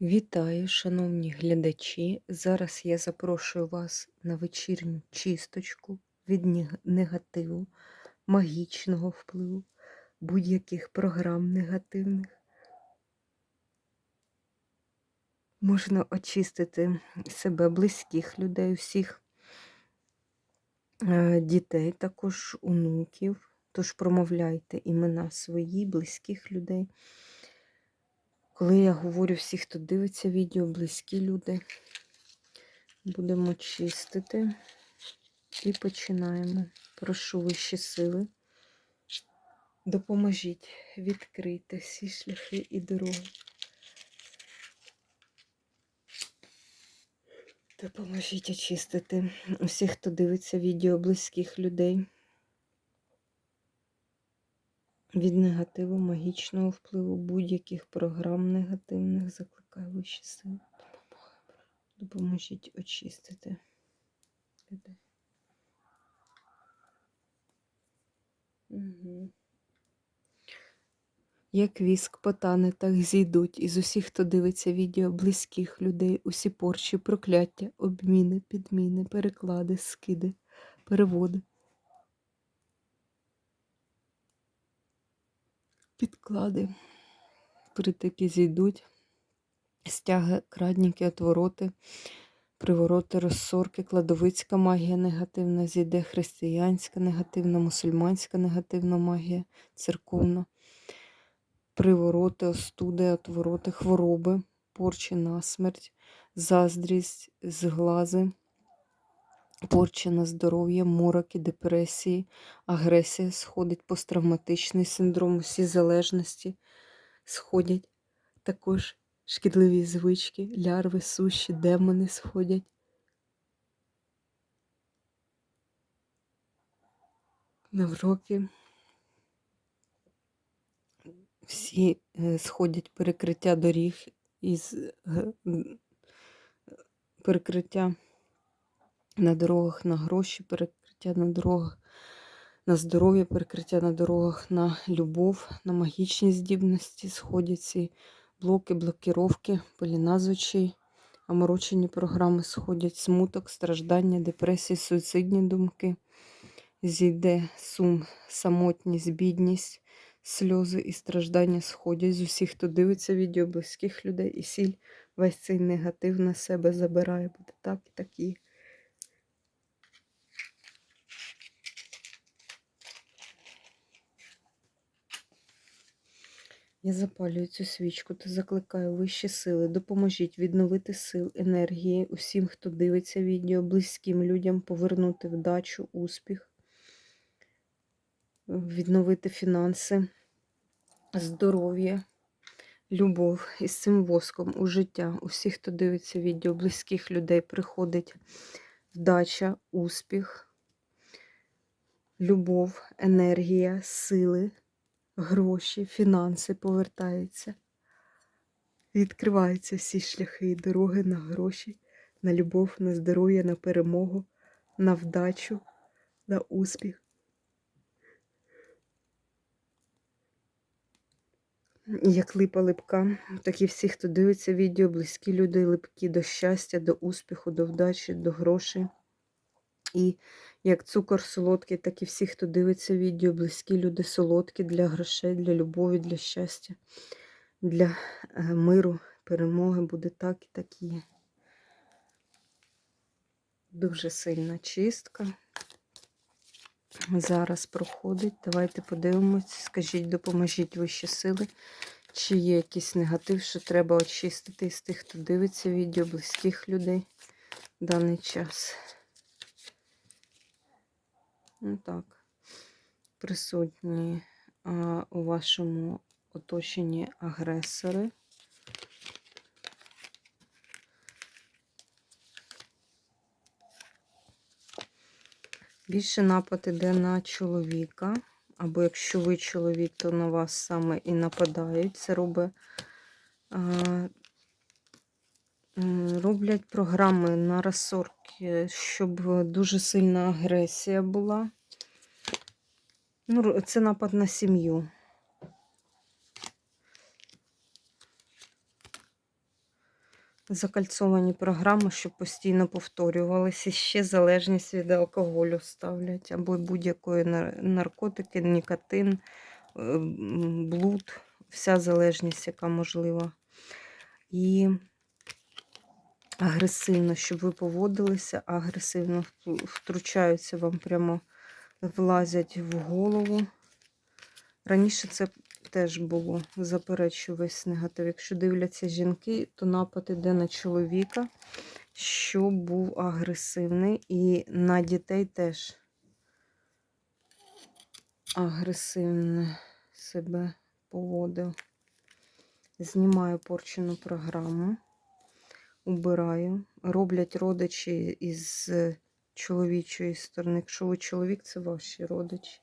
Вітаю, шановні глядачі! Зараз я запрошую вас на вечірню чисточку від негативу, магічного впливу, будь-яких програм негативних. Можна очистити себе, близьких людей, усіх е, дітей, також онуків. Тож промовляйте імена свої, близьких людей. Коли я говорю всі, хто дивиться відео, близькі люди, будемо чистити і починаємо. Прошу вищі сили. Допоможіть відкрити всі шляхи і дороги. Допоможіть очистити усіх, хто дивиться відео близьких людей. Від негативу, магічного впливу, будь-яких програм негативних закликаю вищі сили. Допоможіть очистити людей. Угу. Як віск потане, так зійдуть із усіх, хто дивиться відео близьких людей, усі порчі, прокляття, обміни, підміни, переклади, скиди, переводи. Підклади, притики зійдуть, стяги, крадніки, отвороти, привороти, розсорки, кладовицька магія негативна, зійде християнська негативна, мусульманська негативна магія, церковна, привороти, остуди, отвороти, хвороби, порчі на смерть, заздрість, зглази, порчі на здоров'я, мороки, депресії, агресія сходить, посттравматичний синдром, усі залежності сходять. Також шкідливі звички, лярви, суші, демони сходять. Навроки. Всі е, сходять перекриття доріг із перекриття на дорогах на гроші, перекриття на дорогах на здоров'я, перекриття на дорогах на любов, на магічні здібності сходять ці блоки, блокіровки, пеліна оморочені програми сходять, смуток, страждання, депресії, суїцидні думки. Зійде сум, самотність, бідність, сльози і страждання сходять з усіх, хто дивиться відео близьких людей, і сіль весь цей негатив на себе забирає. Буде так і так і. Я запалюю цю свічку та закликаю вищі сили. Допоможіть відновити сил, енергії усім, хто дивиться відео, близьким людям повернути вдачу, успіх, відновити фінанси, здоров'я, любов із цим воском у життя. Усіх, хто дивиться відео, близьких людей приходить вдача, успіх, любов, енергія, сили гроші, фінанси повертаються. Відкриваються всі шляхи і дороги на гроші, на любов, на здоров'я, на перемогу, на вдачу, на успіх. Як липа липка, так і всі, хто дивиться відео, близькі люди липкі до щастя, до успіху, до вдачі, до грошей. І як цукор солодкий, так і всі, хто дивиться відео, близькі люди солодкі для грошей, для любові, для щастя, для е, миру, перемоги буде так і так є. Дуже сильна чистка. Зараз проходить. Давайте подивимось. Скажіть, допоможіть вищі сили, чи є якийсь негатив, що треба очистити із тих, хто дивиться відео, близьких людей в даний час. Ну так, присутні а, у вашому оточенні агресори. Більше напад іде на чоловіка, або якщо ви чоловік, то на вас саме і нападають. Це робить, роблять програми на розсорки, щоб дуже сильна агресія була. Ну, це напад на сім'ю. закальцовані програми, щоб постійно повторювалися. Ще залежність від алкоголю ставлять, або будь-якої наркотики, нікотин, е, блуд, вся залежність, яка можлива. І агресивно, щоб ви поводилися, агресивно втручаються вам прямо влазять в голову. Раніше це теж було, заперечую весь негатив. Якщо дивляться жінки, то напад іде на чоловіка, що був агресивний, і на дітей теж агресивно себе поводив. Знімаю порчену програму, убираю. Роблять родичі із чоловічої сторони. Якщо ви чоловік, це ваші родичі.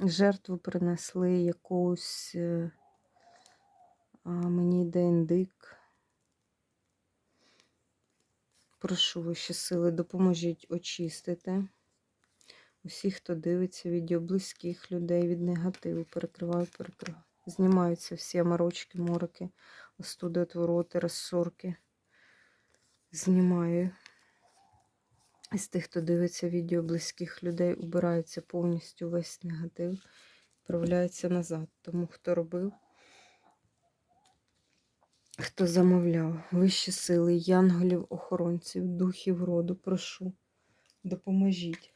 Жертву принесли якусь, е, а, мені йде індик. Прошу вищі сили, допоможіть очистити. Усіх, хто дивиться відео близьких людей від негативу, перекриваю, перекриваю. Знімаються всі амарочки, мороки, остуди, отвороти, розсорки. Знімаю. З тих, хто дивиться відео близьких людей, убирається повністю весь негатив, відправляється назад. Тому хто робив, хто замовляв, вищі сили, янголів, охоронців, духів роду, прошу, допоможіть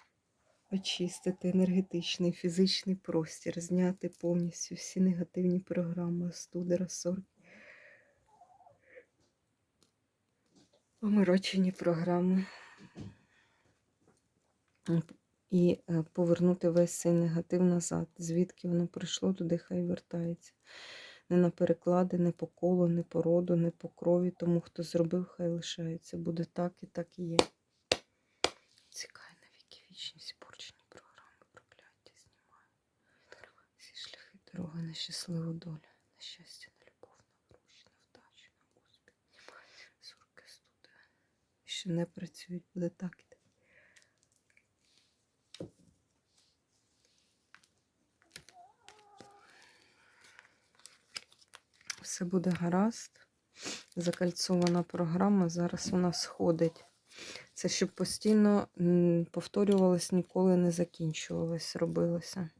очистити енергетичний, фізичний простір, зняти повністю всі негативні програми, остуди, розсорки. Омирочені програми. І е, повернути весь цей негатив назад. Звідки воно прийшло, туди хай вертається. Не на переклади, не по колу, не по роду, не по крові. Тому хто зробив, хай лишається. Буде так і так і є. Цікай на віки вічні, всі порчені програми, прокляття знімаю. Всі шляхи, дорога на щасливу долю, на щастя, на любов, на гроші, на вдачу, на успіх. Сурки, студи. Що не працюють, буде так. Все буде гаразд. Закальцована програма. Зараз вона сходить. Це щоб постійно повторювалось, ніколи не закінчувалось, робилося.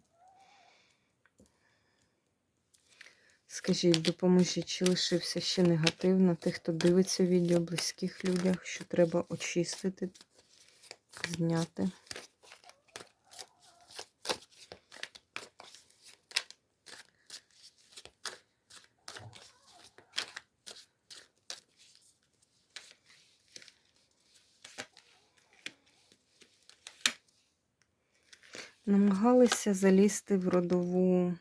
Скажіть, допоможіть, чи лишився ще негатив на тих, хто дивиться відео близьких людях, що треба очистити, зняти. Намагалися залізти в родову,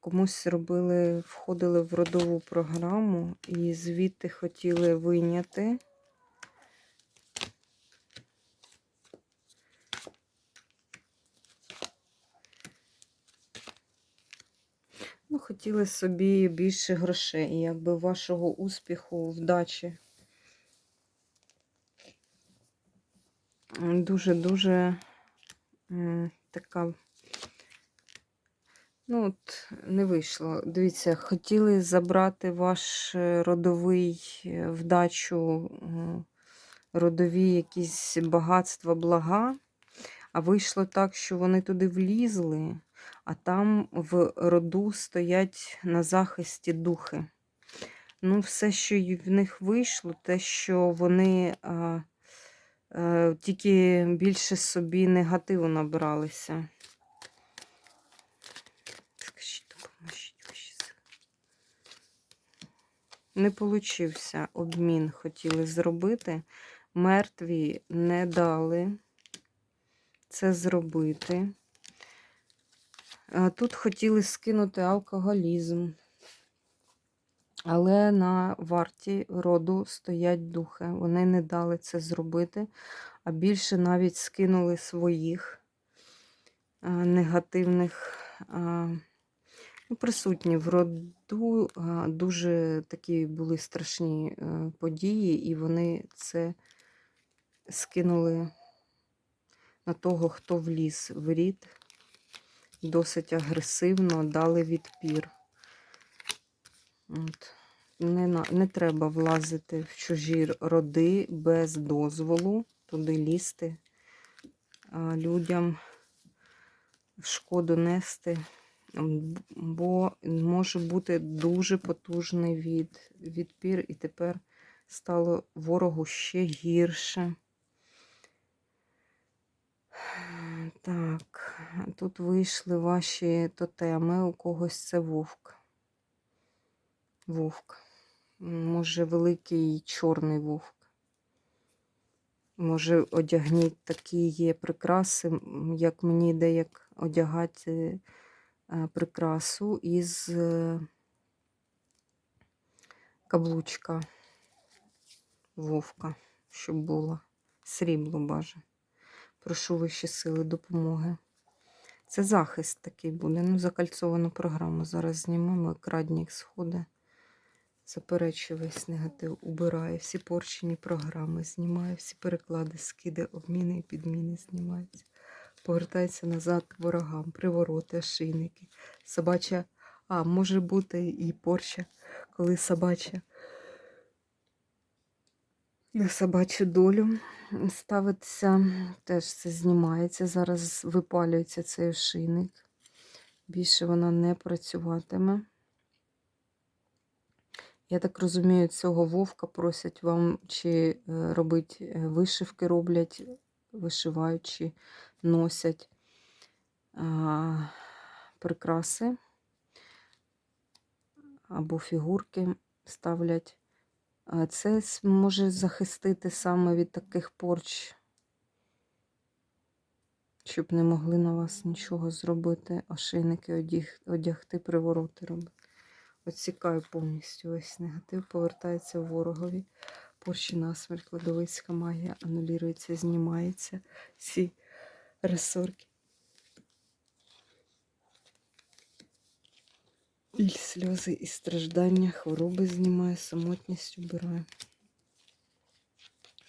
комусь робили, входили в родову програму і звідти хотіли вийняти. Ну, хотіли собі більше грошей, якби вашого успіху, вдачі. Дуже-дуже така. Ну, от не вийшло. Дивіться, хотіли забрати ваш е, родовий е, вдачу, е, родові якісь багатства, блага, а вийшло так, що вони туди влізли, а там в роду стоять на захисті духи. Ну, все, що в них вийшло, те, що вони а, а, тільки більше собі негативу набралися. Скажіть, допоможіть ваші сили. Не получився обмін, хотіли зробити. Мертві не дали це зробити. Тут хотіли скинути алкоголізм. Але на варті роду стоять духи. Вони не дали це зробити, а більше навіть скинули своїх негативних ну, присутні в роду. Дуже такі були страшні е, події, і вони це скинули на того, хто вліз в рід. Досить агресивно дали відпір. От. Не, не треба влазити в чужі роди без дозволу, туди лізти, людям шкоду нести, бо може бути дуже потужний від, відпір, і тепер стало ворогу ще гірше. Так, тут вийшли ваші тотеми, у когось це вовк. Вовк. Може, великий чорний вовк. Може, одягніть такі є прикраси, як мені йде, одягати прикрасу із е, каблучка вовка, щоб було срібло баже. Прошу вищі сили допомоги. Це захист такий буде. Ну, закальцовану програму зараз знімемо, краднік сходить. Заперечує весь негатив, убирає всі порчені програми, знімає всі переклади, скиди, обміни і підміни знімаються. Повертається назад ворогам, привороти, ошейники, собача. А, може бути і порча, коли собача на собачу долю ставиться, теж це знімається. Зараз випалюється цей ошейник. Більше вона не працюватиме. Я так розумію, цього вовка просять вам чи е, робить е, вишивки роблять, вишивають, чи носять а, прикраси або фігурки ставлять. Це може захистити саме від таких порч, щоб не могли на вас нічого зробити, ошейники одяг, одягти, привороти робити. Оцікаю повністю весь негатив, повертається ворогові. Порчі насмерть, кладовицька магія анулюється, знімається. Всі ресорки. Біль, сльози і страждання, хвороби знімає, самотність убирає.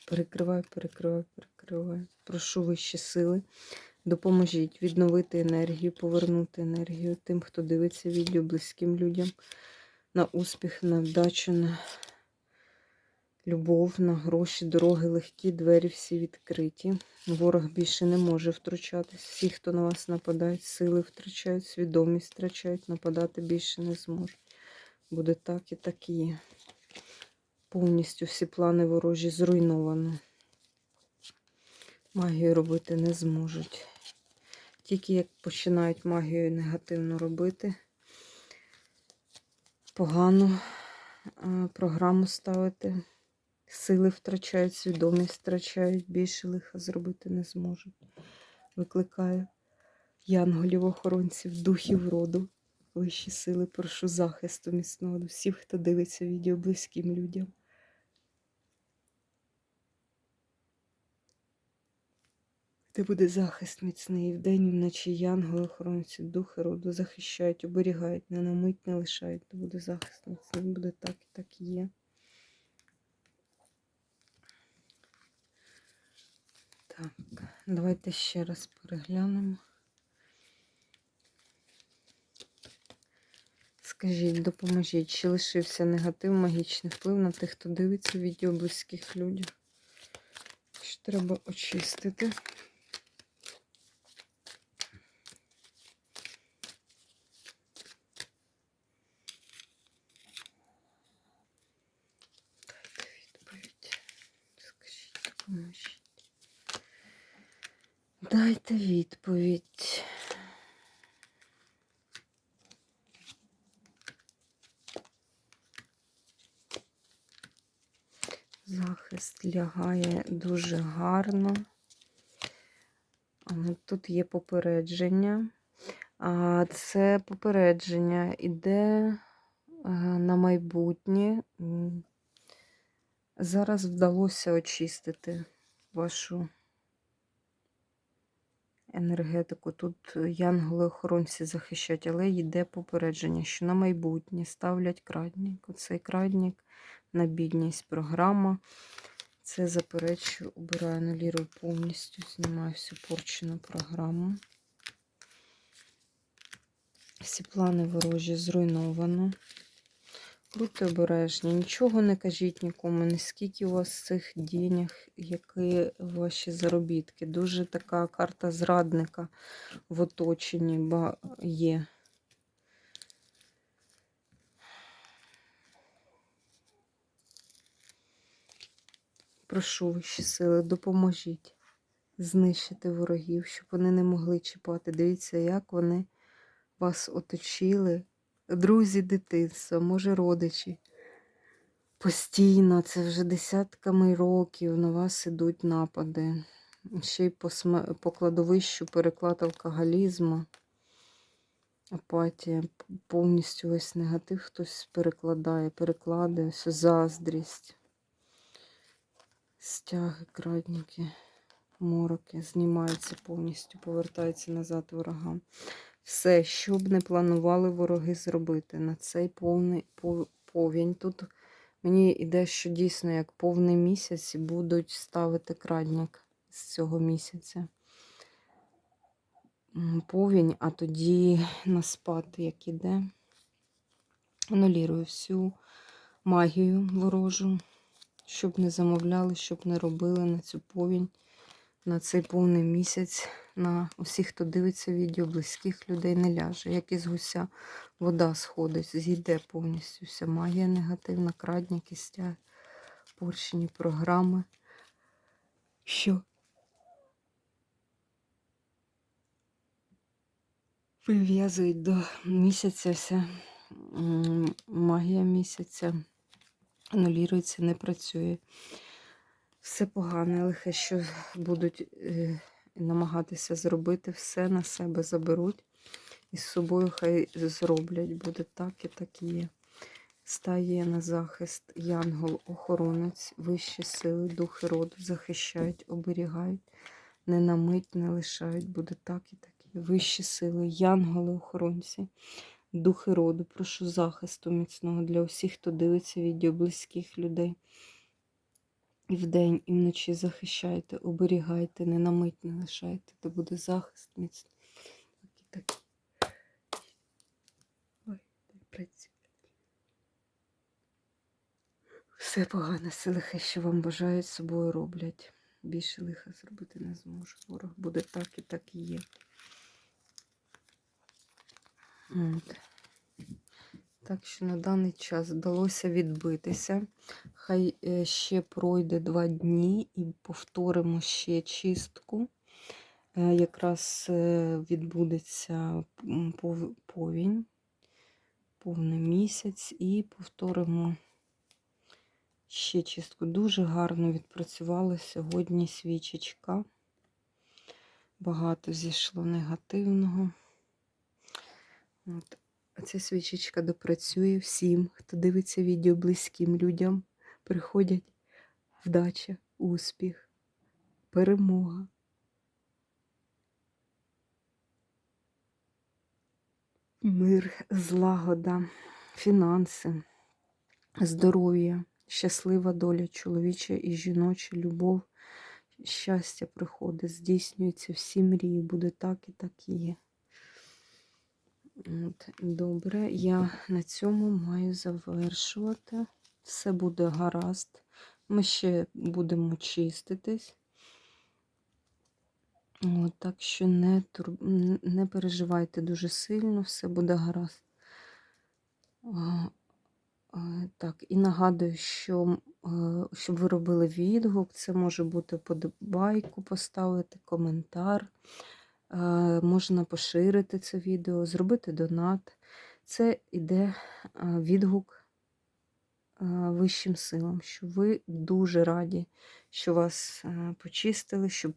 Перекриваю, перекриваю, перекриваю. Прошу вищі сили. Допоможіть відновити енергію, повернути енергію тим, хто дивиться відео близьким людям на успіх, на вдачу, на любов, на гроші, дороги легкі, двері всі відкриті. Ворог більше не може втручатись. Всі, хто на вас нападають, сили втрачають, свідомість втрачають, нападати більше не зможуть. Буде так і так і є. Повністю всі плани ворожі зруйновано. Магію робити не зможуть. Тільки як починають магію негативно робити, погано е, програму ставити, сили втрачають, свідомість втрачають, більше лиха зробити не зможуть. Викликаю янголів, охоронців, духів роду. Вищі сили, прошу захисту міцного до всіх, хто дивиться відео близьким людям. Де буде захист міцний вдень, і вночі янголи, охоронці, духи роду захищають, оберігають, не на мить не лишають. Де буде захист міцний, буде так і так і є. Так, давайте ще раз переглянемо. Скажіть, допоможіть, чи лишився негатив, магічний вплив на тих, хто дивиться відео близьких людях? Що треба очистити? Дайте відповідь. Скажіть, допоможіть. Дайте відповідь. Захист лягає дуже гарно. Тут є попередження. А Це попередження іде е, на майбутнє. Зараз вдалося очистити вашу енергетику. Тут янголи-охоронці захищають, але йде попередження, що на майбутнє ставлять крадник. Оцей крадник на бідність програма. Це заперечую, убираю, анулірую повністю, знімаю всю порчену програму. Всі плани ворожі зруйновано. Будьте обережні, нічого не кажіть нікому, не скільки у вас цих денег, які ваші заробітки. Дуже така карта зрадника в оточенні є. Прошу вищі сили, допоможіть знищити ворогів, щоб вони не могли чіпати. Дивіться, як вони вас оточили. Друзі дитинства, може родичі. Постійно, це вже десятками років на вас ідуть напади. Ще й по, сме- по кладовищу переклад алкоголізму, апатія, повністю весь негатив хтось перекладає, перекладає, все заздрість, стяги, крадники, мороки, знімаються повністю, повертаються назад ворогам. Все, що б не планували вороги зробити на цей повний повінь. Тут мені йде, що дійсно як повний місяць будуть ставити крадник з цього місяця. Повінь, а тоді на спад, як іде. Анулірую всю магію ворожу, щоб не замовляли, щоб не робили на цю повінь, на цей повний місяць. На усіх, хто дивиться відео, близьких людей не ляже. Як із гуся вода сходить, зійде повністю вся магія негативна, крадніки, стяг, поршні програми. Що? Прив'язують до місяця вся магія місяця. Анулюється, не працює. Все погане, лихе, що будуть е, намагатися зробити, все на себе заберуть. І з собою хай зроблять. Буде так і так і є. Стає на захист янгол, охоронець, вищі сили, духи роду захищають, оберігають, не на мить не лишають. Буде так і так є. Вищі сили, янголи, охоронці, духи роду. Прошу захисту міцного для усіх, хто дивиться відео близьких людей. І вдень, і вночі захищайте, оберігайте, не на мить не лишайте, де буде захист міцний. Так. Ой, не працює. Все погане, все лихе, що вам бажають, собою роблять. Більше лиха зробити не зможу. Ворог буде так і так і є. От. Так що на даний час вдалося відбитися. Хай е, ще пройде два дні і повторимо ще чистку. Е, Якраз е, відбудеться повінь, повний місяць, і повторимо ще чистку. Дуже гарно відпрацювала сьогодні свічечка. Багато зійшло негативного. От. Ця свічечка допрацює всім, хто дивиться відео близьким людям. Приходять вдача, успіх, перемога. Мир, злагода, фінанси, здоров'я, щаслива доля чоловіча і жіноча, любов, щастя приходить, здійснюється всі мрії, буде так і так і є. От, добре, я на цьому маю завершувати. Все буде гаразд. Ми ще будемо чиститись. От, так що не, тур... не переживайте дуже сильно, все буде гаразд. Так, і нагадую, що е, щоб ви робили відгук, це може бути подобайку поставити, коментар. Е, Можна поширити це відео, зробити донат. Це іде е, відгук е, вищим силам, що ви дуже раді, що вас почистили, щоб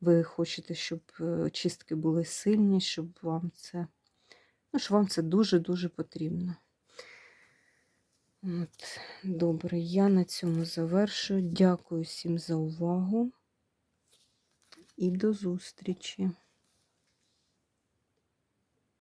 ви хочете, щоб чистки були сильні, щоб вам це, ну, що вам це дуже-дуже потрібно. От, добре, я на цьому завершую. Дякую всім за увагу і до зустрічі!